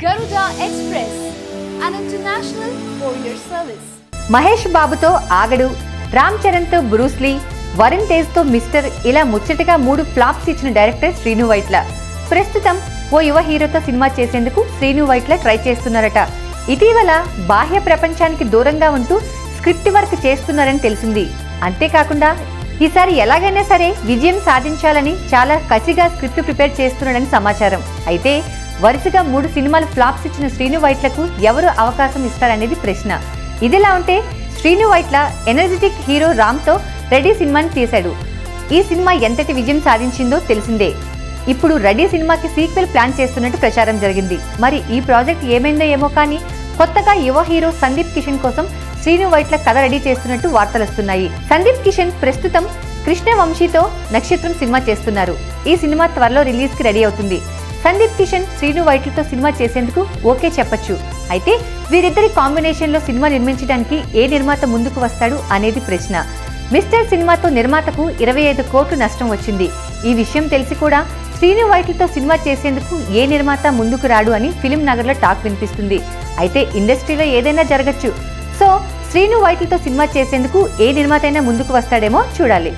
Express Express, an international courier service Mahesh బాబుతో ఆగడు రామ్ చరణ్తో Bruce Lee Varun తేజ్తో మిస్టర్ ఇలా ముచ్చటగా మూడు ఫ్లాప్స్ ఇచ్చిన డైరెక్టర్ శ్రీను వైట్ల. ప్రస్తుతం ఓ యువ హీరోతో సినిమా చేసేందుకు శ్రీను వైట్ల ట్రై చేస్తున్నారట. ఇటీవల బాహ్య ప్రపంచానికి దూరంగా ఉంటూ స్క్రిప్ట్ వర్క్ చేస్తున్నారని తెలిసింది. అంతేకాకుండా ఈసారి ఎలాగైనా సరే విజయం సాధించాలని చాలా కసిగా స్క్రిప్ట్ ప్రిపేర్ చేస్తున్నాడని సమాచారం. అయితే వరుసగా మూడు సినిమాలు ఫ్లాప్స్ ఇచ్చిన శ్రీను వైట్లకు ఎవరు అవకాశం ఇస్తారనేది ప్రశ్న. ఇదిలా ఉంటే శ్రీను వైట్ల ఎనర్జెటిక్ హీరో రామ్తో రెడీ సినిమాని తీశాడు. ఈ సినిమా ఎంతటి విజయం సాధించిందో తెలిసిందే. ఇప్పుడు రెడీ సినిమాకి సీక్వెల్ ప్లాన్ చేస్తున్నట్టు ప్రచారం జరిగింది. మరి ఈ ప్రాజెక్ట్ ఏమైందో ఏమో కానీ కొత్తగా యువ హీరో సందీప్ కిషన్ కోసం శ్రీను వైట్ల కథ రెడీ చేస్తున్నట్టు వార్తలు వస్తున్నాయి. సందీప్ కిషన్ ప్రస్తుతం కృష్ణ వంశీతో నక్షత్రం సినిమా చేస్తున్నారు. ఈ సినిమా త్వరలో రిలీజ్కి రెడీ అవుతుంది. సందీప్ కిషన్ శ్రీను వైట్లతో సినిమా చేసేందుకు ఓకే చెప్పొచ్చు. అయితే వీరిద్దరి కాంబినేషన్లో సినిమా నిర్మించడానికి ఏ నిర్మాత ముందుకు వస్తాడు అనేది ప్రశ్న. మిస్టర్ సినిమాతో నిర్మాతకు ఇరవై ఐదు కోట్లు నష్టం వచ్చింది. ఈ విషయం తెలిసి కూడా శ్రీను వైట్లతో సినిమా చేసేందుకు ఏ నిర్మాత ముందుకు రాడు అని ఫిలిం నగర్లో టాక్ వినిపిస్తుంది. అయితే ఇండస్ట్రీలో ఏదైనా జరగచ్చు. సో శ్రీను వైట్లతో సినిమా చేసేందుకు ఏ నిర్మాత అయినా ముందుకు వస్తాడేమో చూడాలి.